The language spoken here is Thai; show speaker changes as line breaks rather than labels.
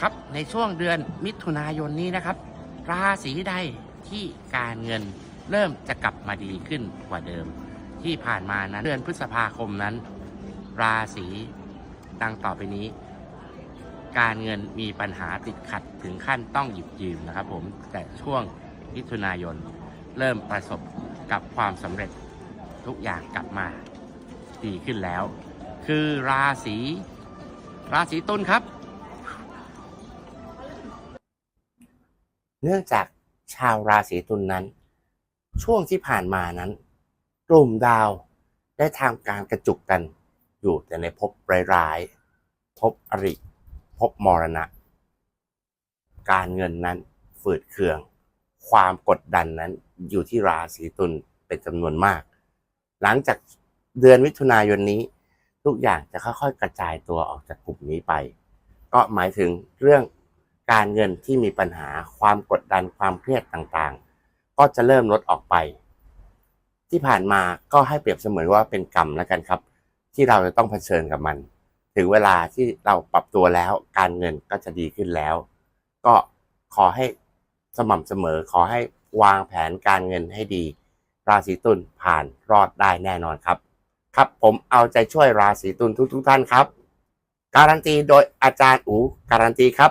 ครับในช่วงเดือนมิถุนายนนี้นะครับ ราศีใดที่การเงินเริ่มจะกลับมาดีขึ้นกว่าเดิม ที่ผ่านมานั้นเดือนพฤษภาคมนั้น ราศีดังต่อไปนี้ การเงินมีปัญหาติดขัดถึงขั้นต้องหยิบยืมนะครับ ผมแต่ช่วงมิถุนายนเริ่มประสบกับความสำเร็จทุกอย่างกลับมาดีขึ้นแล้ว คือราศีราศีตุลครับ เนื่องจากชาวราศีตุลนนั้น ช่วงที่ผ่านมานั้น กลุ่มดาวได้ทำการกระจุกกันอยู่แต่ในภพร้ายๆภพอริภพมรณะ การเงินนั้นฝืดเคือง ความกดดันนั้นอยู่ที่ราศีตุลเป็นจำนวนมาก หลังจากเดือนมิถุนายนนี้ ทุกอย่างจะค่อยๆ กระจายตัวออกจากกลุ่มนี้ไป ก็หมายถึงเรื่อง การเงินที่มีปัญหาความกดดันความเครียดต่างๆ ก็จะเริ่มลดออกไป ที่ผ่านมาก็ให้เปรียบเสมือนว่าเป็นกรรมแล้วกันครับ ที่เราจะต้องเผชิญกับมัน ถึงเวลาที่เราปรับตัวแล้วการเงินก็จะดีขึ้นแล้ว ก็ขอให้สม่ำเสมอขอให้วางแผนการเงินให้ดี ราศีตุลผ่านรอดได้แน่นอนครับ ครับผมเอาใจช่วยราศีตุลทุกๆท่านครับ การันตีโดยอาจารย์อู การันตีครับ